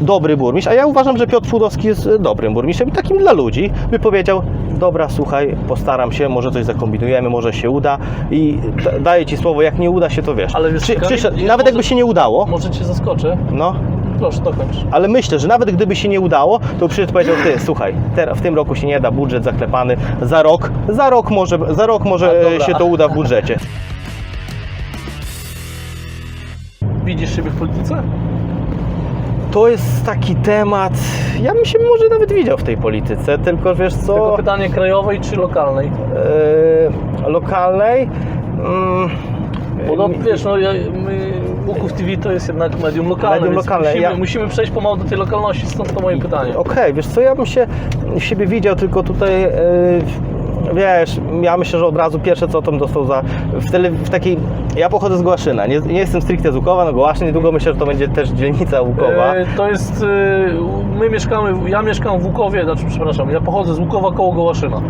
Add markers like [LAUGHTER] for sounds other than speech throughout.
dobry burmistrz, a ja uważam, że Piotr Fudowski jest e, dobrym burmistrzem, takim dla ludzi, by powiedział, dobra, słuchaj, postaram się, może coś zakombinujemy, może się uda i da- daję Ci słowo, jak nie uda się, to wiesz. Ale wiesz, Przy, Kamil, przyszedł, ja nawet może- jakby się nie udało, Może cię zaskoczę? no, Proszę, dokończ. ale myślę, że nawet gdyby się nie udało, to przyszedł powiedział, ty, słuchaj, w tym roku się nie da, budżet zaklepany, za rok, za rok może, za rok może e, się to uda w budżecie. Widzisz siebie w polityce? To jest taki temat, ja bym się może nawet widział w tej polityce, tylko wiesz co... Tylko pytanie krajowej czy lokalnej? e, lokalnej. Bo no, wiesz, no, ja, my, Łuków TV to jest jednak medium lokalne, Medium lokalne, Musimy, ja- musimy przejść pomału do tej lokalności, stąd to moje pytanie. Okej, wiesz co, ja bym się siebie widział tylko tutaj. e, Wiesz, ja myślę, że od razu pierwsze co tam dostał za. W, tele, w takiej. Ja pochodzę z Głaszyna, nie, nie jestem stricte z Łukowa, no Głaszyn, niedługo myślę, że to będzie też dzielnica Łukowa. E, to jest, e, my mieszkamy, ja mieszkam w Łukowie, znaczy przepraszam, ja pochodzę z Łukowa koło Gołaszyna.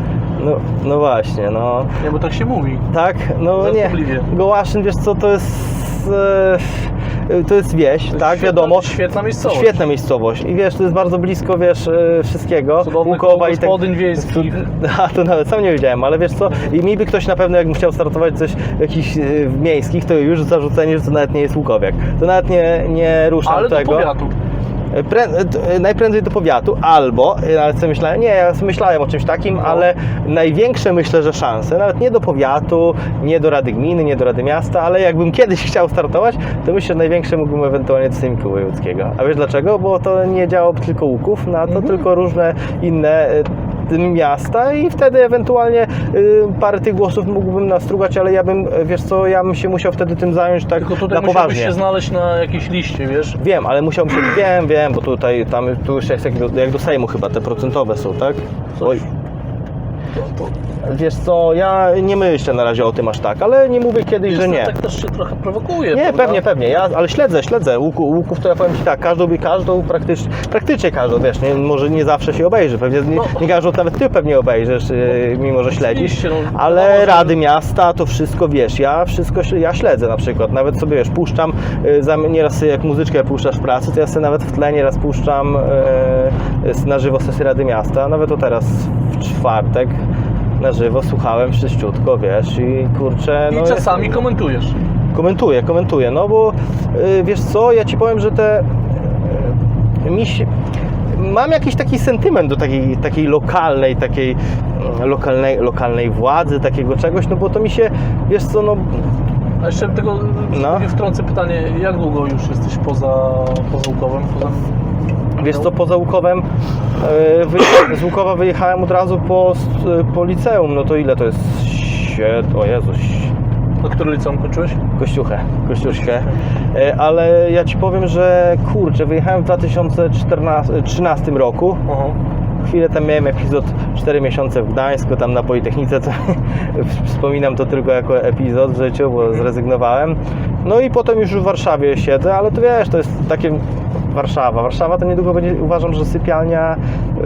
No, no właśnie, no. Nie, bo tak się mówi. Tak, no nie. Gołaszyn, wiesz co, to jest. e, To jest wieś, tak, Świetna- wiadomo. Świetna miejscowość. Świetna miejscowość. I wiesz, to jest bardzo blisko, wiesz, e, wszystkiego. Cudowny Łukowa i tak. wiejskich. [LAUGHS] A to nawet sam nie wiedziałem, ale wiesz co, i mi by ktoś na pewno, jakbym chciał startować coś jakichś e, miejskich, to już zarzucenie, że to nawet nie jest Łukowiak. To nawet nie, nie ruszam Ale do tego. powiatu. Najprędzej do powiatu, albo, e, ale co myślałem, nie, ja myślałem o czymś takim, No. ale największe myślę, że szanse, nawet nie do powiatu, nie do Rady Gminy, nie do Rady Miasta, ale jakbym kiedyś [LAUGHS] chciał startować, to myślę, że największe mógłbym ewentualnie do Sejmiku Wojewódzkiego. A wiesz dlaczego? Bo to nie działało tylko Łuków, na to Mhm. tylko różne inne e, miasta i wtedy ewentualnie y, parę tych głosów mógłbym nastrugać, ale ja bym, e, wiesz co, ja bym się musiał wtedy tym zająć tak Tylko tutaj na poważnie. się znaleźć na jakiejś liście, wiesz? Wiem, ale musiałbym się. Wiem, wiem, bo tutaj tam tu już jest jak do, jak do Sejmu chyba te procentowe są, tak? Oj, To, to, wiesz co, ja nie myślę na razie o tym aż tak, ale nie mówię kiedyś, że nie. Tak też się trochę prowokuje. Nie, prawda? pewnie, pewnie. Ja, ale śledzę, śledzę. Łuku, łuków to ja powiem Ci tak, każdą, każdą praktycznie, praktycznie każdą, wiesz, nie, może nie zawsze się obejrzy, pewnie nie, No. nie każdą nawet Ty pewnie obejrzysz, yy, mimo że śledzisz, no, ale Rady Miasta, to wszystko, wiesz, ja wszystko, ja śledzę na przykład, nawet sobie, wiesz, puszczam, zam- nieraz jak muzyczkę puszczasz w pracy, to ja sobie nawet w tle nieraz puszczam yy, na żywo sesję Rady Miasta, nawet to teraz w czwartek na żywo słuchałem wszyściutko, wiesz, i kurczę, I no... czasami jest- komentujesz. Komentuję, komentuję, no bo y, wiesz co, ja ci powiem, że te y, mi się, mam jakiś taki sentyment do takiej, takiej lokalnej, takiej y, lokalnej, lokalnej władzy, takiego czegoś, no bo to mi się, wiesz co, no A jeszcze tego no. wtrącę pytanie, jak długo już jesteś poza, poza Łukowem? Poza... wiesz co, poza Łukowem, wy, z Łukowa wyjechałem od razu po, po liceum, no to ile to jest? Sied, o Jezus, Na który liceum kończyłeś? Kościuchę, Kościuszkę. E, Ale ja Ci powiem, że kurczę, wyjechałem w 2013 roku. Aha. Chwilę tam miałem epizod 4 miesiące w Gdańsku, tam na Politechnice, to [LAUGHS] wspominam to tylko jako epizod w życiu, bo zrezygnowałem. No i potem już w Warszawie siedzę, ale to wiesz, to jest takie Warszawa. Warszawa to niedługo będzie, uważam, że sypialnia,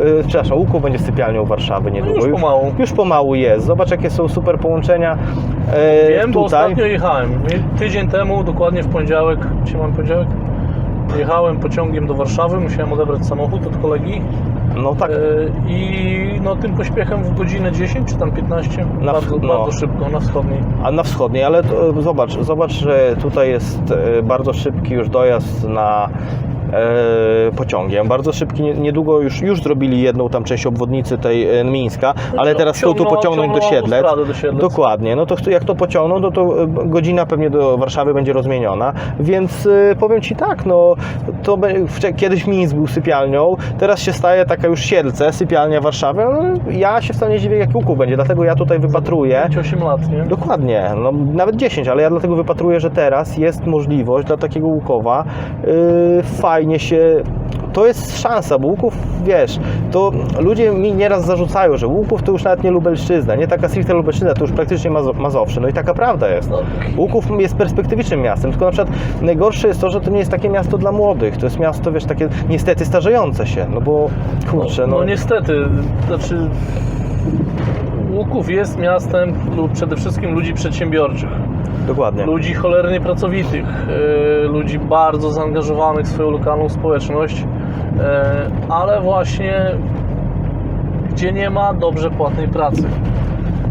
yy, przepraszam, Łuków będzie sypialnią Warszawy niedługo. No już pomału. Już pomału jest. Zobacz, jakie są super połączenia e, Wiem, bo tutaj. ostatnio jechałem. Tydzień temu, dokładnie w poniedziałek, dzisiaj mam poniedziałek, jechałem pociągiem do Warszawy, musiałem odebrać samochód od kolegi No tak, e, i no, tym pośpiechem w godzinę 10 czy tam 15, Na bardzo, no. bardzo szybko, na wschodniej. a na wschodniej, ale to, e, zobacz, zobacz, że tutaj jest e, bardzo szybki już dojazd na pociągiem. Bardzo szybki, nie- niedługo już, już zrobili jedną tam część obwodnicy tej e, Mińska, ale teraz chcą tu ciągną- pociągnąć do Siedlec. autostradę do Siedlec. Dokładnie, no to jak to pociągną, no to e, godzina pewnie do Warszawy będzie rozmieniona, więc e, powiem Ci tak, no to kiedyś Mińsk był sypialnią, teraz się staje taka już Siedlce, sypialnia Warszawy, no, ja się wcale nie dziwię jak Łuków będzie, dlatego ja tutaj wypatruję. 8 lat, nie? Dokładnie, no, nawet 10, ale ja dlatego wypatruję, że teraz jest możliwość dla takiego Łukowa yy, fajnie się. To jest szansa, bo Łuków, wiesz, to ludzie mi nieraz zarzucają, że Łuków to już nawet nie Lubelszczyzna, nie taka stricte Lubelszczyzna, to już praktycznie Mazo Mazowsze. No i taka prawda jest. No. Łuków jest perspektywicznym miastem, tylko na przykład najgorsze jest to, że to nie jest takie miasto dla młodych. To jest miasto, wiesz, takie niestety starzejące się, no bo kurczę, no, No niestety, znaczy Łuków jest miastem lub przede wszystkim ludzi przedsiębiorczych, dokładnie. ludzi cholernie pracowitych, e, ludzi bardzo zaangażowanych w swoją lokalną społeczność. E, ale właśnie gdzie nie ma dobrze płatnej pracy.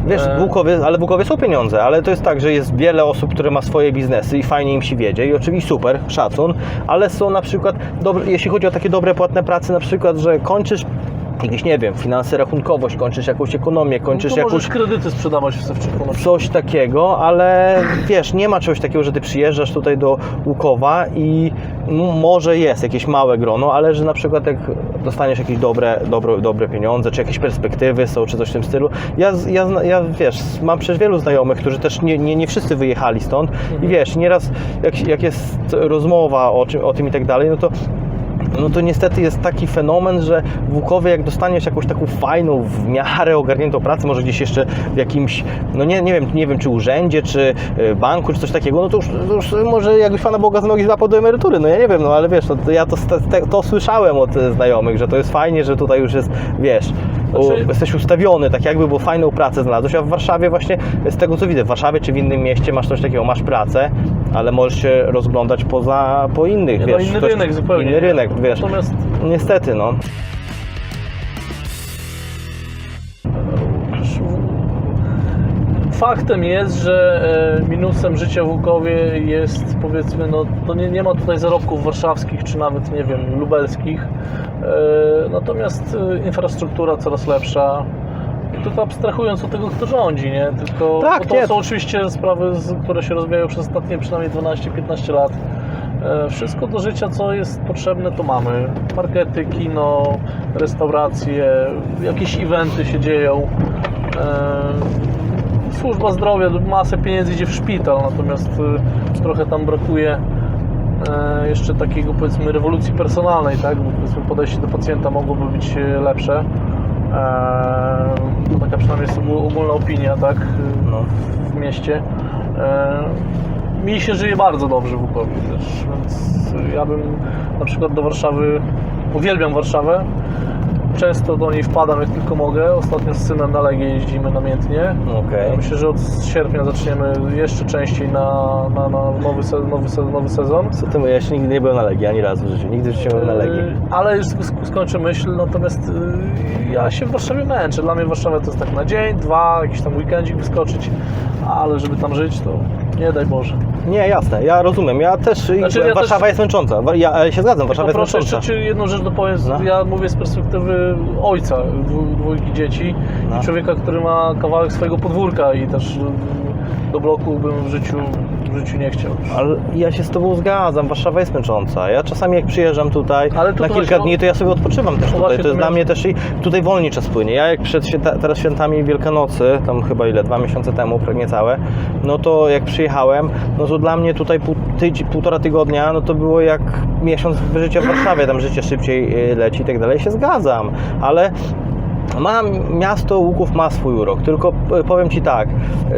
Wiesz, E. w Łukowie, ale w Łukowie są pieniądze, ale to jest tak, że jest wiele osób, które ma swoje biznesy i fajnie im się wiedzie i oczywiście super, szacun, ale są na przykład, dobre, jeśli chodzi o takie dobre płatne prace, na przykład, że kończysz jakieś, nie wiem, finanse, rachunkowość, kończysz jakąś ekonomię, kończysz no jakąś kredyty sprzedawać w Sewczyku. coś takiego, ale wiesz, nie ma czegoś takiego, że ty przyjeżdżasz tutaj do Łukowa i m- może jest jakieś małe grono, ale że na przykład jak dostaniesz jakieś dobre, dobre, dobre pieniądze, czy jakieś perspektywy są, czy coś w tym stylu. Ja, ja, ja wiesz, mam przecież wielu znajomych, którzy też nie, nie, nie wszyscy wyjechali stąd i wiesz, nieraz jak, jak jest rozmowa o, czym, o tym i tak dalej, no to no to niestety jest taki fenomen, że w Łukowie jak dostaniesz jakąś taką fajną, w miarę ogarniętą pracę, może gdzieś jeszcze w jakimś, no nie, nie wiem, nie wiem czy urzędzie, czy y, banku, czy coś takiego, no to już, to już może jakbyś Pana Boga z nogi złapał do emerytury, no ja nie wiem, no ale wiesz, no to ja to, to, to słyszałem od e, znajomych, że to jest fajnie, że tutaj już jest, wiesz, Znaczy- jesteś ustawiony, tak jakby, bo fajną pracę znalazłeś, a w Warszawie właśnie, z tego co widzę, w Warszawie czy w innym mieście masz coś takiego, masz pracę, ale możesz się rozglądać poza, po innych, Nie, no, wiesz. inny ktoś- rynek zupełnie. Inny rynek, wiesz. Natomiast Niestety, no. Faktem jest, że e, minusem życia w Łukowie jest powiedzmy, no to nie, nie ma tutaj zarobków warszawskich czy nawet nie wiem, lubelskich. E, Natomiast e, infrastruktura coraz lepsza. I to abstrahując od tego, kto rządzi, nie? Tylko Tak, to nie. są oczywiście sprawy, które się rozwijają przez ostatnie przynajmniej 12-15 lat. E, Wszystko do życia, co jest potrzebne, to mamy. Markety, kino, restauracje, jakieś eventy się dzieją. Służba zdrowia, masę pieniędzy idzie w szpital, natomiast trochę tam brakuje jeszcze takiego powiedzmy rewolucji personalnej, tak? Bo powiedzmy podejście do pacjenta mogłoby być e, lepsze. E, to taka przynajmniej jest ogól- ogólna opinia, tak? No. w mieście. E, mi się żyje bardzo dobrze w Łukowie też, więc ja bym na przykład do Warszawy, uwielbiam Warszawę, często do niej wpadam jak tylko mogę. Ostatnio z synem na Legię jeździmy namiętnie. Okej. Myślę, że od sierpnia zaczniemy jeszcze częściej na, na, na nowy, se, nowy, se, nowy sezon. Co ty mówisz? Ja jeszcze nigdy nie byłem na Legii, ani razu w życiu. Nigdy w życiu nie byłem na Legii. Yy, Ale już sk- skończę myśl, natomiast yy, ja się w Warszawie męczę. Dla mnie Warszawa to jest tak na dzień, dwa, jakiś tam weekendzik wyskoczyć, ale żeby tam żyć, to nie daj Boże. Nie, jasne, ja rozumiem. Ja też, Znaczy, ja Warszawa też- jest męcząca. Ja ja się zgadzam, Warszawa jest jeszcze męcząca. Ci jedną rzecz dopowiem. No. Ja mówię z perspektywy ojca dwójki dzieci No. i człowieka, który ma kawałek swojego podwórka i też do bloku bym w życiu, w życiu nie chciał. Ale ja się z Tobą zgadzam, Warszawa jest męcząca. Ja czasami jak przyjeżdżam tutaj Ale to na to kilka właśnie- dni, to ja sobie odpoczywam też tutaj. To to jest dla mnie też i tutaj wolniej czas płynie. Ja jak przed święta, teraz świętami Wielkanocy, tam chyba ile, dwa miesiące temu, prawie niecałe, no to jak przyjechałem, no to dla mnie tutaj pół, tydzień, półtora tygodnia, no to było jak miesiąc życia w Warszawie, tam życie szybciej y, leci i tak dalej. Się zgadzam, ale ma, miasto Łuków ma swój urok, tylko y, powiem Ci tak,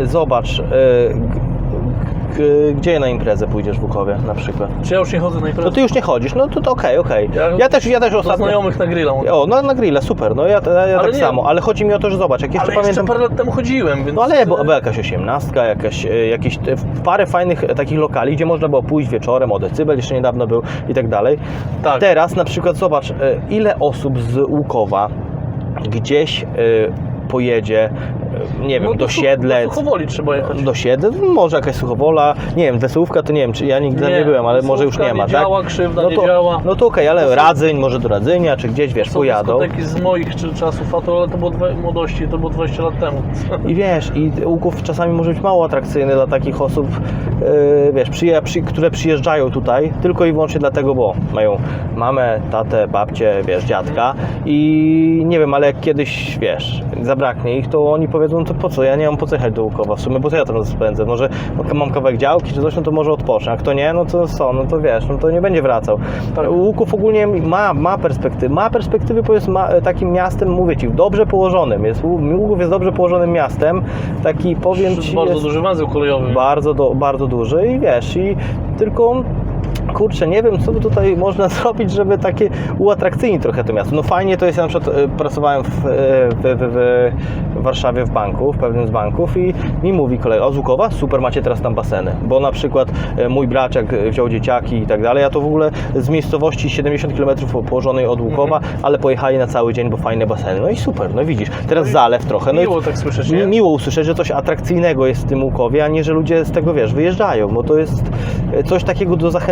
y, zobacz, g- gdzie na imprezę pójdziesz w Łukowie na przykład? Czy ja już nie chodzę na imprezę? No ty już nie chodzisz, no to okej, okej. Ja- Ja też, ja też ostatnio... znajomych na grilla. mówię. O, no na grilla, super, no ja, ja, ja Ale tak nie- samo, ale chodzi mi o to, że zobacz, jak jeszcze Ale jeszcze pamiętam... parę lat temu chodziłem, więc... No ale była była jakaś osiemnastka, jakaś, e, jakieś te- parę fajnych e, takich lokali, gdzie można było pójść wieczorem, o decybel jeszcze niedawno był i tak dalej. Tak. Teraz na przykład zobacz, e, ile osób z Łukowa gdzieś e, pojedzie, nie wiem, no, do Siedlec, Do Suchowoli trzeba jechać. do Siedlec, może jakaś Suchowola, nie wiem, Wesołówka to nie wiem, czy ja nigdy Nie, nie byłem, ale może już nie ma, nie tak? działa, Krzywda no nie to, działa. No to okej, To ale są- Radzyń, może do Radzynia, czy gdzieś, wiesz, Są pojadą. dyskoteki z moich czy czasów, a to, ale to było dwa, młodości, to było 20 lat temu. [LAUGHS] I wiesz, i Łuków czasami może być mało atrakcyjny dla takich osób, yy, wiesz, przyje, przy, które przyjeżdżają tutaj tylko i wyłącznie dlatego, bo mają mamę, tatę, babcię, wiesz, dziadka i nie wiem, ale jak kiedyś, wiesz, zabraknie ich, to oni powiedzą, no to po co, ja nie mam po co jechać do Łukowa, w sumie, bo co ja tam spędzę, może mam kawałek działki czy coś, no to może odpocznę, a kto nie, no to co, no to wiesz, no to nie będzie wracał. Łuków ogólnie ma, ma perspektywy, ma perspektywy, bo jest ma, takim miastem, mówię Ci, dobrze położonym, jest, Łuków jest dobrze położonym miastem, taki powiem Ci, bardzo jest duży węzeł kolejowy. bardzo, do, bardzo duży i wiesz, i tylko kurczę, nie wiem, co by tutaj można [LAUGHS] zrobić, żeby takie uatrakcyjnić trochę to miasto. No fajnie to jest, ja na przykład e, pracowałem w, e, w, w, w Warszawie w banku, w pewnym z banków i mi mówi kolega, o Złukowa, super, macie teraz tam baseny, bo na przykład e, mój braciak wziął dzieciaki i tak dalej, a to w ogóle z miejscowości 70 km położonej od Łukowa, ale pojechali na cały dzień, bo fajne baseny. No i super, no widzisz, teraz zalew trochę. No i- Miło tak słyszeć, nie? miło usłyszeć, że coś atrakcyjnego jest w tym Łukowie, a nie, że ludzie z tego, wiesz, wyjeżdżają, bo to jest coś takiego do zachęcenia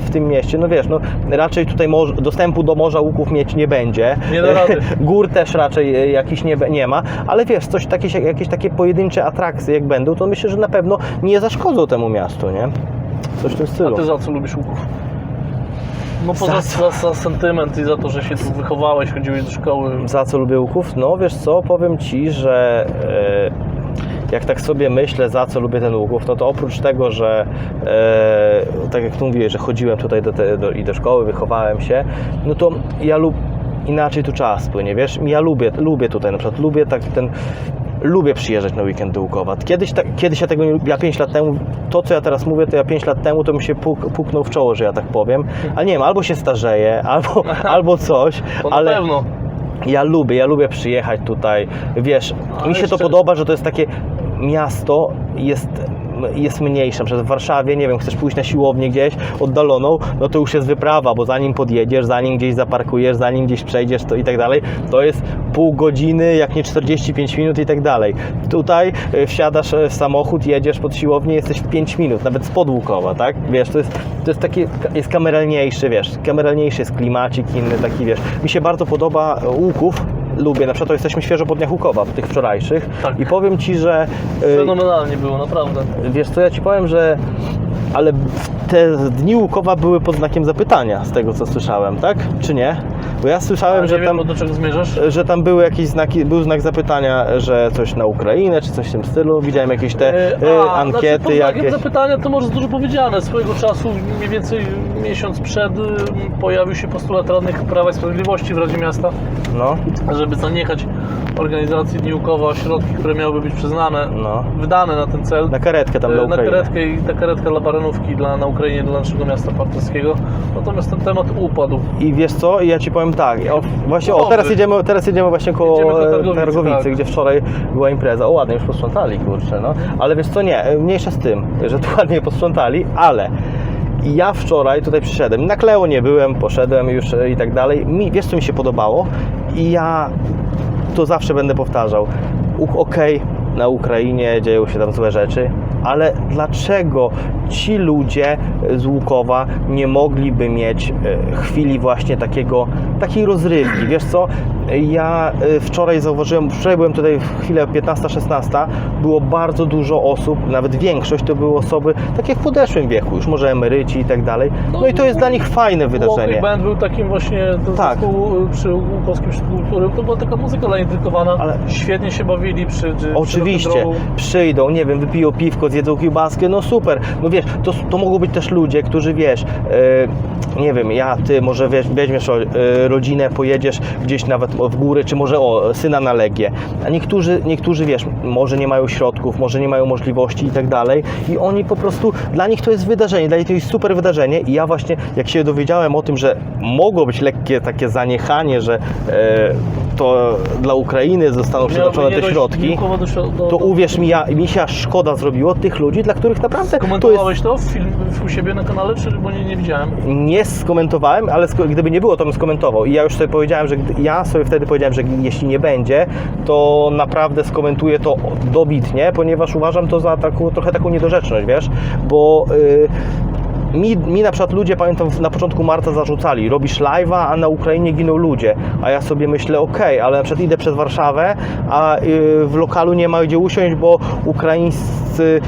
w tym mieście. No wiesz, no raczej tutaj dostępu do Morza Łuków mieć nie będzie. Nie rady. [LAUGHS] Gór też raczej e, jakiś nie, nie ma, ale wiesz, coś takie, jakieś takie pojedyncze atrakcje jak będą, to myślę, że na pewno nie zaszkodzą temu miastu, nie? Coś w tym A stylu. ty za co lubisz łuków? No poza Za za, sentyment i za to, że się tu wychowałeś, chodziłeś do szkoły. Za co lubię łuków? No wiesz co, powiem Ci, że e, jak tak sobie myślę, za co lubię ten łuków, no to oprócz tego, że e, tak jak tu mówiłeś, że chodziłem tutaj do, te, do, i do szkoły, wychowałem się, no to ja lub inaczej tu czas płynie, wiesz? Ja lubię, lubię tutaj, na przykład lubię tak ten lubię przyjeżdżać na weekend do Łukowa. Kiedyś, kiedyś ja tego nie lubię, ja 5 lat temu, to co ja teraz mówię, to ja 5 lat temu to mi się puk, puknął w czoło, że ja tak powiem, ale nie wiem, albo się starzeję, [LAUGHS] albo, [LAUGHS] albo coś, To na ale... pewno. Ja lubię, ja lubię przyjechać tutaj. Wiesz, Ale mi się to podoba, że to jest takie miasto, jest, jest mniejsze. Na przykład w Warszawie, nie wiem, chcesz pójść na siłownię gdzieś oddaloną, no to już jest wyprawa, bo zanim podjedziesz, zanim gdzieś zaparkujesz, zanim gdzieś przejdziesz to i tak dalej, to jest pół godziny, jak nie 45 minut i tak dalej. Tutaj y, wsiadasz w samochód, jedziesz pod siłownię, jesteś w 5 minut, nawet spod Łukowa, tak? Wiesz, to jest, to jest takie, jest kameralniejszy, wiesz, kameralniejszy jest klimacik inny, taki, wiesz. Mi się bardzo podoba e, Łuków, lubię, na przykład to jesteśmy świeżo po dniach Łukowa, tych wczorajszych Tak. i powiem Ci, że y, Fenomenalnie było, naprawdę. wiesz co, ja Ci powiem, że ale te dni Łukowa były pod znakiem zapytania, z tego co słyszałem, tak? Czy nie? Bo ja słyszałem, że tam do czego zmierzasz? że tam były jakieś znaki, był znak zapytania, że coś na Ukrainę, czy coś w tym stylu. Widziałem jakieś te E, e, a, ankiety znaczy, pod znakiem jakieś. zapytania to może dużo powiedziane. Swojego czasu, mniej więcej miesiąc przed, y, pojawił się postulat radnych Prawa i Sprawiedliwości w Radzie Miasta, No, żeby zaniechać organizacji Dni Łukowa, środki, które miałyby być przyznane, no. wydane na ten cel. Na karetkę tam E, na Ukrainy. karetkę i ta karetka dla baranówki dla, na Ukrainie dla naszego miasta partnerskiego. Natomiast ten temat upadł. I wiesz co, ja ci powiem tak, o, właśnie, o, teraz jedziemy, teraz jedziemy właśnie koło Jedziemy do e, Targowicy, Targowicy, tak. gdzie wczoraj była impreza. O, ładnie już posprzątali, kurczę, no. Ale wiesz co, nie, mniejsza z tym, że tu [LAUGHS] ładnie posprzątali, ale ja wczoraj tutaj przyszedłem, na Kleo nie byłem, poszedłem już e, i tak dalej. Mi, wiesz co mi się podobało? I ja to zawsze będę powtarzał. Okej, na Ukrainie dzieją się tam złe rzeczy, ale dlaczego ci ludzie z Łukowa nie mogliby mieć e, chwili właśnie takiego, takiej rozrywki? Wiesz co, ja e, wczoraj zauważyłem, wczoraj byłem tutaj w chwilę 15-16, było bardzo dużo osób, nawet większość to były osoby takie w podeszłym wieku, już może emeryci i tak dalej. No i to jest dla nich fajne wydarzenie. Band był takim właśnie Tak. zespół przy Łukowskim Kultury. To była taka muzyka dla nich dedykowana. Ale- Świetnie się bawili przy, przy Oczywiście, przyjdą, nie wiem, wypiją piwko, zjedzą kiełbaskę, no super. No wiesz, to, to mogą być też ludzie, którzy wiesz, e, nie wiem, ja, ty, może wiesz, weźmiesz e, rodzinę, pojedziesz gdzieś nawet w góry, czy może o, syna na Legię. A niektórzy, niektórzy, wiesz, może nie mają środków, może nie mają możliwości i tak dalej i oni po prostu, dla nich to jest wydarzenie, dla nich to jest super wydarzenie i ja właśnie, jak się dowiedziałem o tym, że mogło być lekkie takie zaniechanie, że e, to dla Ukrainy zostaną przeznaczone te środki, do, środ- do, to do- uwierz mi, ja, mi się szkoda zrobiło tych ludzi, dla których naprawdę to jest... Komentowałeś to w film u siebie na kanale, czy bo nie, nie widziałem? Nie skomentowałem, ale gdyby nie było, to bym skomentował. I ja już sobie powiedziałem, że ja sobie wtedy powiedziałem, że jeśli nie będzie, to naprawdę skomentuję to dobitnie, ponieważ uważam to za taką, trochę taką niedorzeczność, wiesz, bo... y, mi, mi na przykład ludzie, pamiętam, na początku marca zarzucali, robisz live'a, a na Ukrainie giną ludzie. A ja sobie myślę, okej, ale na przykład idę przez Warszawę, a y, w lokalu nie ma gdzie usiąść, bo ukraińscy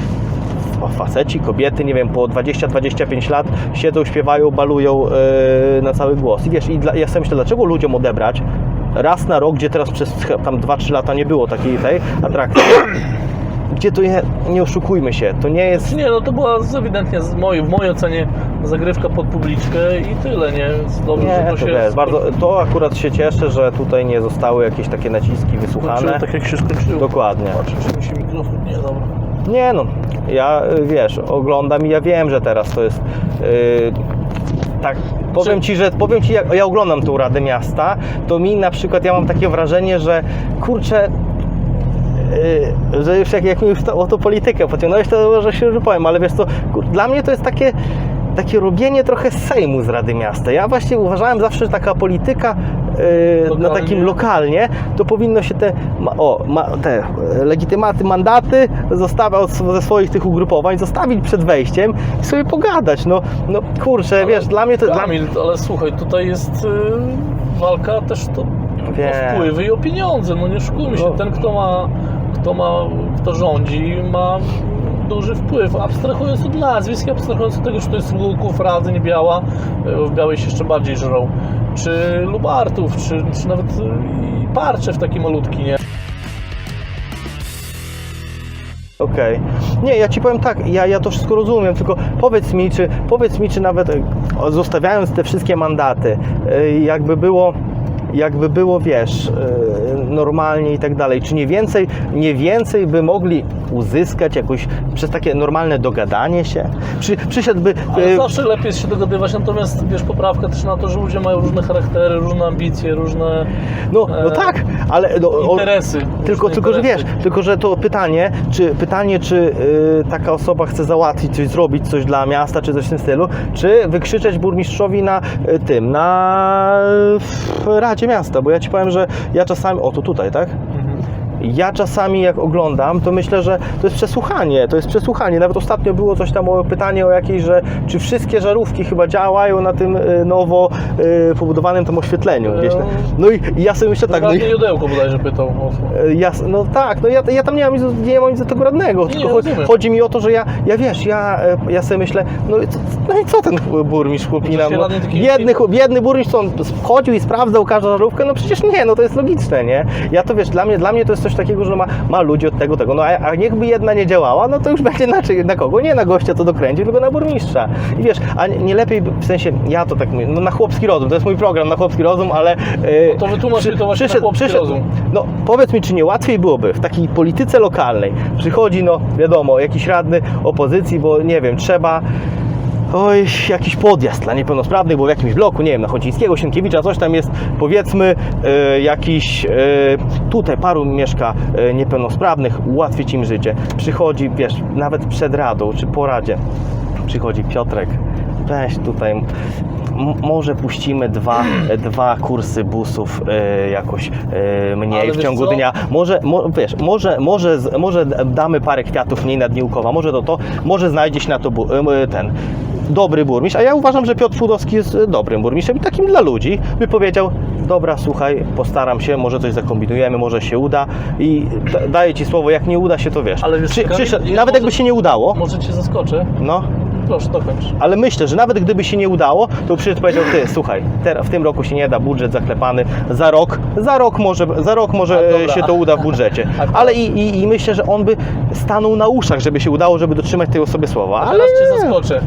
faceci, kobiety, nie wiem, po 20-25 lat siedzą, śpiewają, balują yy, na cały głos. I wiesz, i dla, ja sobie myślę, dlaczego ludziom odebrać raz na rok, gdzie teraz przez tam 2-3 lata nie było takiej tej atrakcji, gdzie to je, nie oszukujmy się, to nie jest... Nie, no to była ewidentnie z mojej, w mojej ocenie zagrywka pod publiczkę i tyle, nie? Dobrze, że Nie, to to się wiesz, bardzo, to akurat się cieszę, że tutaj nie zostały jakieś takie naciski skończyło wysłuchane. tak jak się skończyło. Dokładnie. Patrzę, czy mi się mikrofon... Nie, dobra. Nie no, ja y, wiesz, oglądam i ja wiem, że teraz to jest y, tak. Powiem ci, że powiem ci, jak ja oglądam tą Radę Miasta, to mi na przykład ja mam takie wrażenie, że kurczę. Y, że już jak, jak mi już to, o tą politykę pociągnąłeś, to może się już powiem, ale wiesz co, kur, dla mnie to jest takie, takie robienie trochę Sejmu z Rady Miasta. Ja właśnie uważałem zawsze, że taka polityka y, na Lokalnie. takim lokalnie, to powinno się te, o, ma, te e, legitymaty, mandaty zostawiać ze swoich tych ugrupowań, zostawić przed wejściem i sobie pogadać. No, no kurczę, Ale wiesz, dla mnie to... Dla, Kamil, ale słuchaj, tutaj jest y, walka też to Wiem. o wpływy i o pieniądze, no nie oszukujmy się, No. ten kto ma, kto ma, kto rządzi ma duży wpływ, abstrahując od nazwisk, abstrahując od tego, czy to jest Luków, Radzyń, Biała, y, w Białej się jeszcze bardziej żrą, czy Lubartów, czy, czy nawet y, i Parczew taki malutki, nie? Okej. Nie, ja ci powiem tak, ja, ja to wszystko rozumiem, tylko powiedz mi, czy powiedz mi, czy nawet e, zostawiając te wszystkie mandaty, e, jakby było jakby było, wiesz, e, normalnie i tak dalej, czy nie więcej, nie więcej by mogli uzyskać jakoś przez takie normalne dogadanie się? Przy, przyszedłby... Ale e, zawsze lepiej jest się dogadywać, natomiast wiesz, poprawka też na to, że ludzie mają różne charaktery, różne ambicje, różne No, no e, tak, ale... No, interesy. Tylko, tylko, że wiesz, interesy. tylko, że to pytanie, czy pytanie, czy taka osoba chce załatwić coś, zrobić coś dla miasta, czy coś w tym stylu, czy wykrzyczeć burmistrzowi na tym, na w Radzie Miasta, bo ja ci powiem, że ja czasami, o to tutaj, tak? Ja czasami jak oglądam, to myślę, że to jest przesłuchanie, to jest przesłuchanie. Nawet ostatnio było coś tam o pytanie o jakieś, że czy wszystkie żarówki chyba działają na tym y, nowo y, pobudowanym tam oświetleniu gdzieś tam. No i, ja sobie myślę tak, no i, Radny Jodełko bodajże pytał o E, Ja, no tak, no ja, ja tam nie mam, nic, nie mam nic do tego radnego, Nie, tylko nie, chodzi, chodzi mi o to, że ja, ja wiesz, ja, e, ja sobie myślę, no i co, no i co ten burmistrz chłopina, no, biedny, biedny burmistrz, on wchodził i sprawdzał każdą żarówkę, no przecież nie, no to jest logiczne, nie? Ja to wiesz, dla mnie, dla mnie to jest coś takiego, że ma, ma ludzi od tego, tego, no a, a niechby jedna nie działała, no to już będzie na, czy- na kogo? Nie na gościa, co dokręci, tylko na burmistrza. I wiesz, a nie, nie lepiej, w sensie, ja to tak mówię, no na chłopski rozum, to jest mój program na chłopski rozum, ale... No to wytłumacz mi to właśnie na chłopski rozum. no powiedz mi, czy nie łatwiej byłoby w takiej polityce lokalnej, przychodzi, no wiadomo, jakiś radny opozycji, bo nie wiem, trzeba oj, jakiś podjazd dla niepełnosprawnych, bo w jakimś bloku, nie wiem, na Chocińskiego, Sienkiewicza, coś tam jest, powiedzmy, e, jakiś, e, tutaj paru mieszka e, niepełnosprawnych, ułatwić im życie. Przychodzi, wiesz, nawet przed radą, czy po radzie, przychodzi Piotrek, weź tutaj, może puścimy dwa, dwa kursy busów e, jakoś e, mniej Ale w ciągu co? dnia. Może, mo, wiesz, może, może, z- może damy parę kwiatów mniej na Dniówkowa, może to to, może znajdzie się na to bu, em, ten dobry burmistrz, a ja uważam, że Piotr Fudowski jest e, dobrym burmistrzem i takim dla ludzi, by powiedział, dobra, słuchaj, postaram się, może coś zakombinujemy, może się uda i da, daję Ci słowo, jak nie uda się, to wiesz. Ale wiesz, Przy, Kamil, nawet może- jakby się nie udało, Może cię zaskoczę? no, Proszę, dokończ. ale myślę, że nawet gdyby się nie udało, to przyszedł powiedział, ty, słuchaj, w tym roku się nie da, budżet zaklepany, za rok, za rok może, za rok może e, dobra. się to uda w budżecie. Ale i, i, i myślę, że on by stanął na uszach, żeby się udało, żeby dotrzymać tej osobie słowa. Ale teraz cię zaskoczę.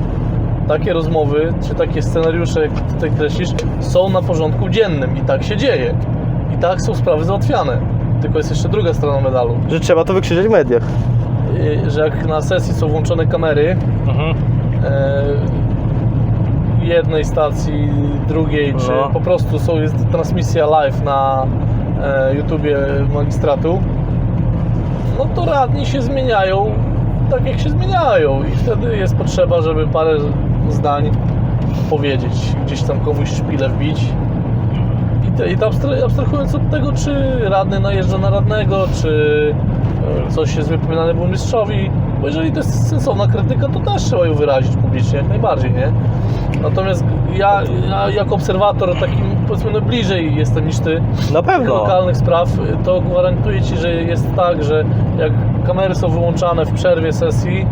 Takie rozmowy, czy takie scenariusze, jak tutaj kreślisz, są na porządku dziennym i tak się dzieje. I tak są sprawy załatwiane. Tylko jest jeszcze druga strona medalu. że trzeba to wykrzyczeć w mediach. Yy, Że jak na sesji są włączone kamery, Mhm. e, jednej stacji, drugiej, czy No. po prostu są, jest transmisja live na e, YouTubie magistratu, no to radni się zmieniają tak jak się zmieniają i wtedy jest potrzeba, żeby parę zdań powiedzieć, gdzieś tam komuś szpilę wbić. I, te, i abstrahując od tego, czy radny najeżdża na radnego, czy e, coś jest wypominane burmistrzowi, bo jeżeli to jest sensowna krytyka, to też trzeba ją wyrazić publicznie, jak najbardziej, nie? Natomiast ja, ja jako obserwator takim, powiedzmy, no bliżej jestem niż ty, Na pewno. lokalnych spraw, to gwarantuję Ci, że jest tak, że jak kamery są wyłączane w przerwie sesji,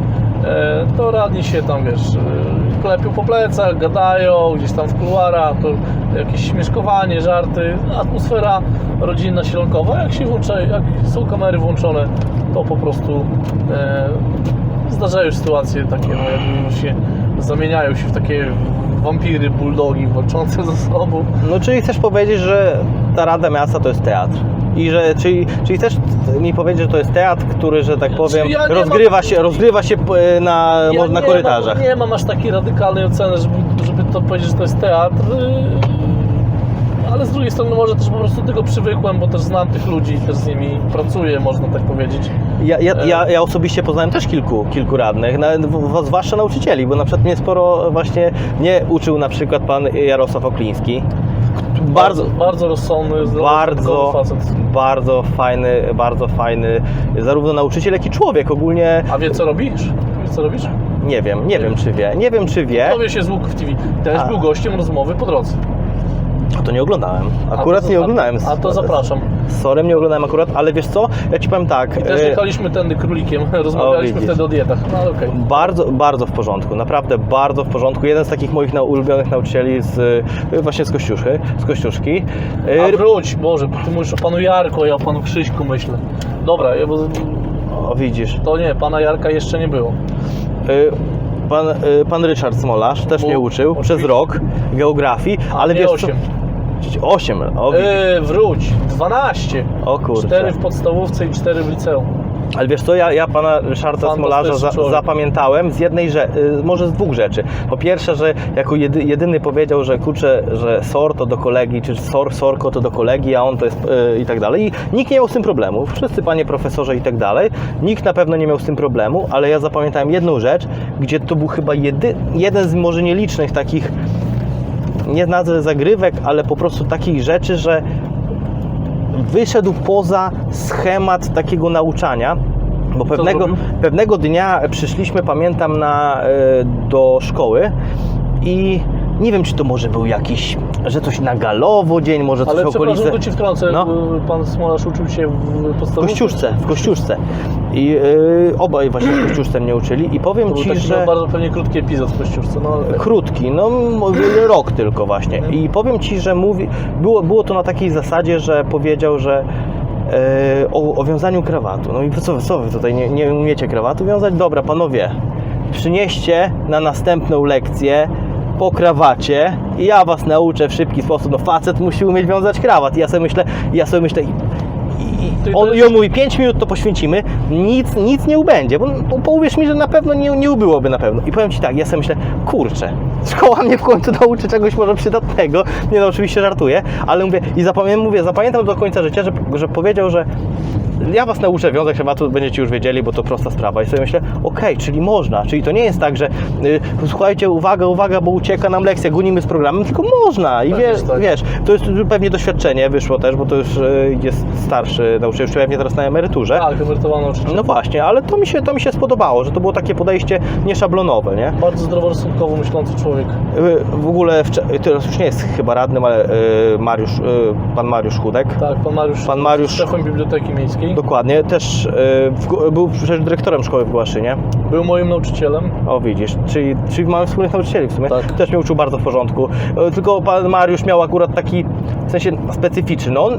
e, to radni się tam, wiesz, klepią po plecach, gadają, gdzieś tam w kuluarach, jakieś śmieszkowanie, żarty, atmosfera rodzinna, sielonkowa. Jak się włącza, jak są kamery włączone, to po prostu e, zdarzają się sytuacje takie, no jakby się zamieniają się w takie wampiry, bulldogi walczące ze sobą. No czyli chcesz powiedzieć, że ta Rada Miasta to jest teatr? I że, czyli, czyli też mi powiedzieć, że to jest teatr, który, że tak powiem, ja rozgrywa, mam- się, rozgrywa się e, na, Ja na nie korytarzach. Mam, nie mam aż takiej radykalnej oceny, żeby, żeby to powiedzieć, że to jest teatr. yy, Ale z drugiej strony może też po prostu tego przywykłem, bo też znam tych ludzi, też z nimi pracuję, można tak powiedzieć. Ja, ja, E. ja, ja osobiście poznałem też kilku, kilku radnych, zwłaszcza nauczycieli, bo na przykład mnie sporo właśnie nie uczył na przykład pan Jarosław Okliński. Bardzo, bardzo rozsądny, bardzo, facet. bardzo fajny, bardzo fajny, zarówno nauczyciel, jak i człowiek. Ogólnie A wie co robisz? Wiesz co robisz? nie wiem, nie wiem czy wie, nie wiem czy wie, Dowie się z Łuków TV. Też A. był gościem rozmowy po drodze. A to nie oglądałem. Akurat nie oglądałem. A to zapraszam. Sorem nie oglądałem akurat, ale wiesz co, ja ci powiem tak. I też e, jechaliśmy tędy królikiem, [LAUGHS] rozmawialiśmy widzisz. wtedy o dietach. No ale okej. Bardzo, bardzo w porządku, naprawdę bardzo w porządku. Jeden z takich moich na, ulubionych nauczycieli z, y, właśnie z Kościuszki. Z Kościuszki. Y, A wróć, Boże, bo ty mówisz o panu Jarku, a ja o panu Krzyśku myślę. Dobra, ja, bo o, widzisz. to nie, pana Jarka jeszcze nie było. Y, Pan, y, pan Ryszard Smolarz też mnie uczył oczywiście. przez rok geografii, ale wiesz co? 8. O, widzisz. Yy, wróć, 12. o kurczę. 4 w podstawówce i 4 w liceum. Ale wiesz co, ja, ja pana Ryszarda Smolarza za, człowiek. zapamiętałem z jednej rzeczy, może z dwóch rzeczy. Po pierwsze, że jako jedy, jedyny powiedział, że kurczę, że SOR to do kolegi, czy SOR, SORKO to do kolegi, a on to jest yy, i tak dalej. I nikt nie miał z tym problemu. Wszyscy panie profesorze i tak dalej. Nikt na pewno nie miał z tym problemu, ale ja zapamiętałem jedną rzecz, gdzie to był chyba jedy, jeden z może nielicznych takich nie nazwę zagrywek, ale po prostu takich rzeczy, że wyszedł poza schemat takiego nauczania. Bo pewnego, pewnego dnia przyszliśmy, pamiętam, na, e, do szkoły i nie wiem, czy to może był jakiś, że coś na galowo dzień, może coś Ale w okolicy. że ci wtrącę. No. Pan Smolarz uczył się w W podstawówce? Kościuszce, w Kościuszce. I e, obaj właśnie w Kościuszce mnie uczyli i To powiem był Ci, taki że... miał bardzo pewnie krótki epizod w Kościuszce. No, ale. Krótki, no rok tylko właśnie. I powiem Ci, że mówi, było, było to na takiej zasadzie, że powiedział, że e, o, o wiązaniu krawatu. No i co, co wy tutaj nie, nie umiecie krawatu wiązać? Dobra, panowie, przynieście na następną lekcję po krawacie i ja was nauczę w szybki sposób. No facet musi umieć wiązać krawat. I ja sobie myślę, ja sobie myślę, on, i on mówi 5 minut to poświęcimy, nic, nic nie ubędzie, bo, bo, bo uwierz mi, że na pewno nie, nie ubyłoby na pewno. I powiem Ci tak, ja sobie myślę, kurczę, [LAUGHS] szkoła mnie w końcu nauczy czegoś może przydatnego. Nie no, oczywiście żartuję, ale mówię, i zapamiętam, mówię, zapamiętam do końca życia, że, że powiedział, że ja was nauczę wiązać krawatu, będziecie już wiedzieli, bo to prosta sprawa. I sobie myślę, okej, czyli można, czyli to nie jest tak, że y, słuchajcie, uwaga, uwaga, bo ucieka nam lekcja, gonimy z programem, tylko można. I Pewnie, wiesz, tak. wiesz, to jest pewnie doświadczenie, wyszło też, bo to już y, jest starszy nauczyciel, już pewnie teraz na emeryturze. Tak, emerytowany nauczyciel. No właśnie, ale to mi, się, to mi się spodobało, że to było takie podejście nieszablonowe, nie? Bardzo zdroworozsądkowo myślący człowiek. Y, W ogóle, wcze- teraz już nie jest chyba radnym, ale y, Mariusz, y, pan Mariusz Chudek. Tak, pan Mariusz, Pan Mariusz- szefem Biblioteki Miejskiej. Dokładnie, też y, w, był przecież dyrektorem szkoły w Głaszynie. Był moim nauczycielem. O widzisz, czyli, czyli mamy wspólnych nauczycieli w sumie. Tak. Też mnie uczył bardzo w porządku. E, Tylko pan Mariusz miał akurat taki, w sensie specyficzny. No, on,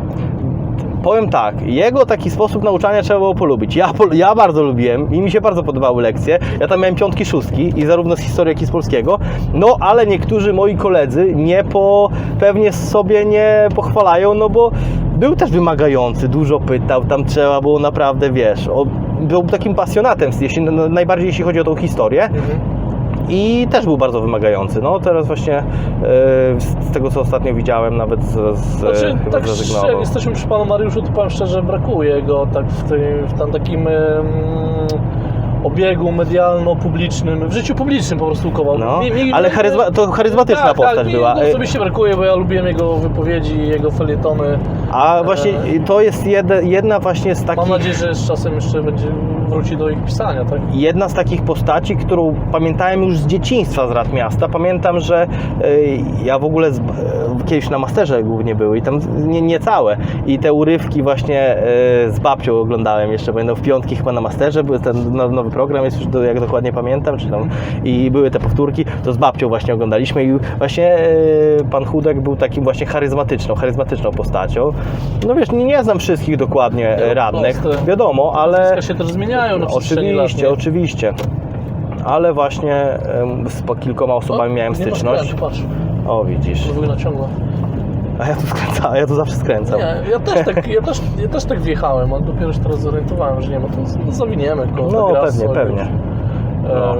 powiem tak, jego taki sposób nauczania trzeba było polubić. Ja, pol- ja bardzo lubiłem i mi się bardzo podobały lekcje. Ja tam miałem piątki, szóstki i zarówno z historii, jak i z polskiego. No, ale niektórzy moi koledzy nie po, pewnie sobie nie pochwalają, no bo był też wymagający, dużo pytał, tam trzeba było naprawdę, wiesz, o, był takim pasjonatem, jeśli, no, najbardziej jeśli chodzi o tą historię. I też był bardzo wymagający. No teraz właśnie e, z tego co ostatnio widziałem, nawet z, z, Znaczy, chyba tak zrezygnował. jak jesteśmy przy panu Mariuszu, to powiem szczerze, brakuje go tak w, tym, w tam takim obiegu medialno-publicznym, w życiu publicznym po prostu kował. No, Mi- mi- ale charyzma, to charyzmatyczna tak, postać tak, mi była. E, osobiście brakuje, bo ja lubiłem jego wypowiedzi, jego felietony. A właśnie to jest jedna, jedna właśnie z Mam takich nadzieję, że z czasem jeszcze będzie wróci do ich pisania, tak? jedna z takich postaci, którą pamiętałem już z dzieciństwa z Rad Miasta. Pamiętam, że e, ja w ogóle z, e, kiedyś na masterze głównie były i tam nie, nie całe. I te urywki właśnie e, z babcią oglądałem jeszcze, będą w piątki chyba na masterze, był ten now- nowy program, jest już do, jak dokładnie pamiętam, czy tam, i były te powtórki, to z babcią właśnie oglądaliśmy i właśnie pan Chudek był takim właśnie charyzmatyczną, charyzmatyczną postacią. No wiesz, nie, nie znam wszystkich dokładnie No, radnych, wiadomo, ale... Nazwiska się też zmieniają na przestrzeni lat. Oczywiście, nie? oczywiście. Ale właśnie em, z po kilkoma osobami O, miałem nie ma styczność. skrętu, patrz, O, widzisz. A ja tu skręcam, a ja tu zawsze skręcam. Nie, ja też tak, ja też, ja też tak wjechałem, a dopiero się teraz zorientowałem, że nie ma, to no, zawiniemy koło No tego pewnie, pewnie. już. No.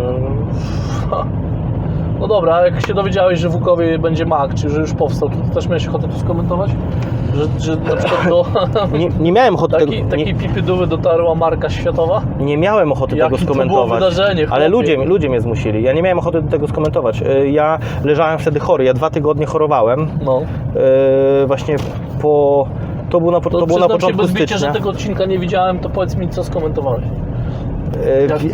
Ha. No dobra, a jak się dowiedziałeś, że w Łukowie będzie mak, czy że już powstał, to też miałeś ochotę to skomentować? Że, że na przykład do [LAUGHS] Nie, nie miałem ochoty takiej, tego, takiej nie, dotarła marka światowa? nie miałem ochoty Jakie tego to było skomentować. wydarzenie, ale ludzie, ludzie mnie zmusili. Ja nie miałem ochoty do tego skomentować. Y, Ja leżałem wtedy chory. Ja dwa tygodnie chorowałem. No. Y, Właśnie po. To było na, To, to było na przyznam się początku bez bicia, stycznia. że tego odcinka nie widziałem, to powiedz mi, co skomentowałeś.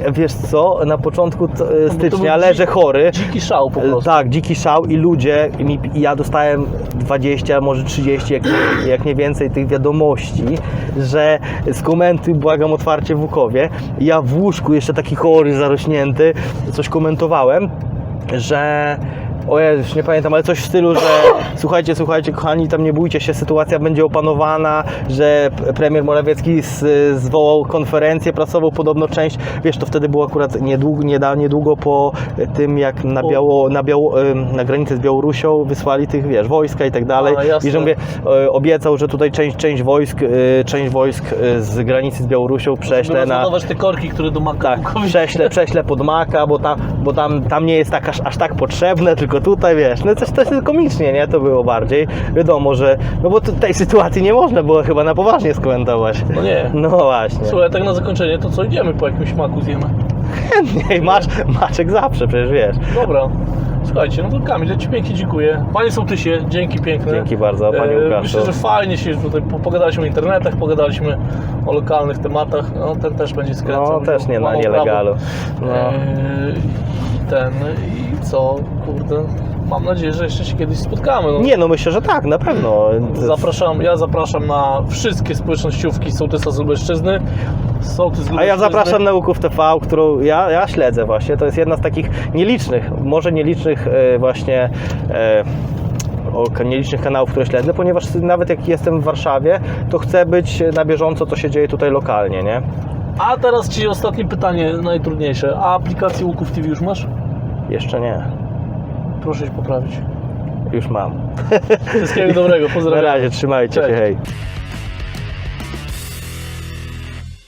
E, Wiesz co, na początku e, No stycznia był leżę chory. Dziki szał po E, prostu. Tak, dziki szał i ludzie, i, mi, i ja dostałem 20, może 30, jak, jak nie więcej tych wiadomości, że skomentuj, błagam otwarcie w Łukowie. I ja w łóżku, jeszcze taki chory, zarośnięty, coś komentowałem, że o Jezu, już nie pamiętam, ale coś w stylu, że słuchajcie, słuchajcie, kochani, tam nie bójcie się, sytuacja będzie opanowana, że premier Morawiecki z, zwołał konferencję prasową, podobno część, wiesz, to wtedy było akurat niedługo, niedługo po tym, jak na, Biało, na, Biało, na granicę z Białorusią wysłali tych, wiesz, wojska i tak dalej. A. I że mówię, e, obiecał, że tutaj część, część wojsk, e, część wojsk e, z granicy z Białorusią prześle na... Te korki, które do maka Tak, prześlę, prześlę pod maka, bo tam, bo tam, tam nie jest tak aż, aż tak potrzebne, tylko tutaj wiesz, no coś, coś komicznie, nie? To było bardziej. Wiadomo, że, no bo tej sytuacji nie można było chyba na poważnie skomentować. No nie. [LAUGHS] No właśnie. Słuchaj, tak na zakończenie, to co, idziemy po jakimś maku zjemy? Nie, masz, Maczek zawsze, przecież wiesz. Dobra. Słuchajcie, no to Kamil, ja Ci pięknie dziękuję. Panie Sołtysie, dzięki piękne. Dzięki bardzo, panie E, Łukaszu. Myślę, że fajnie się tutaj po- pogadaliśmy o internetach, pogadaliśmy o lokalnych tematach. No ten też będzie skręcał. No też nie na nielegalu. No. E, ten, i co, kurde, mam nadzieję, że jeszcze się kiedyś spotkamy. No. Nie, no myślę, że tak, na pewno. Zapraszam, ja zapraszam na wszystkie społecznościówki Sołtysa z Lubelszczyzny. Sołtys z A ja zapraszam na Łuków TV, którą ja, ja śledzę właśnie. To jest jedna z takich nielicznych, może nielicznych e, właśnie e, o, nielicznych kanałów, które śledzę, ponieważ nawet jak jestem w Warszawie, to chcę być na bieżąco, co się dzieje tutaj lokalnie, nie? A teraz Ci ostatnie pytanie, najtrudniejsze. A aplikację Łuków TV już masz? Jeszcze nie. Proszę się poprawić. Już mam. Wszystkiego dobrego, [LAUGHS] Na pozdrawiam. razie, trzymajcie Cześć. się, hej.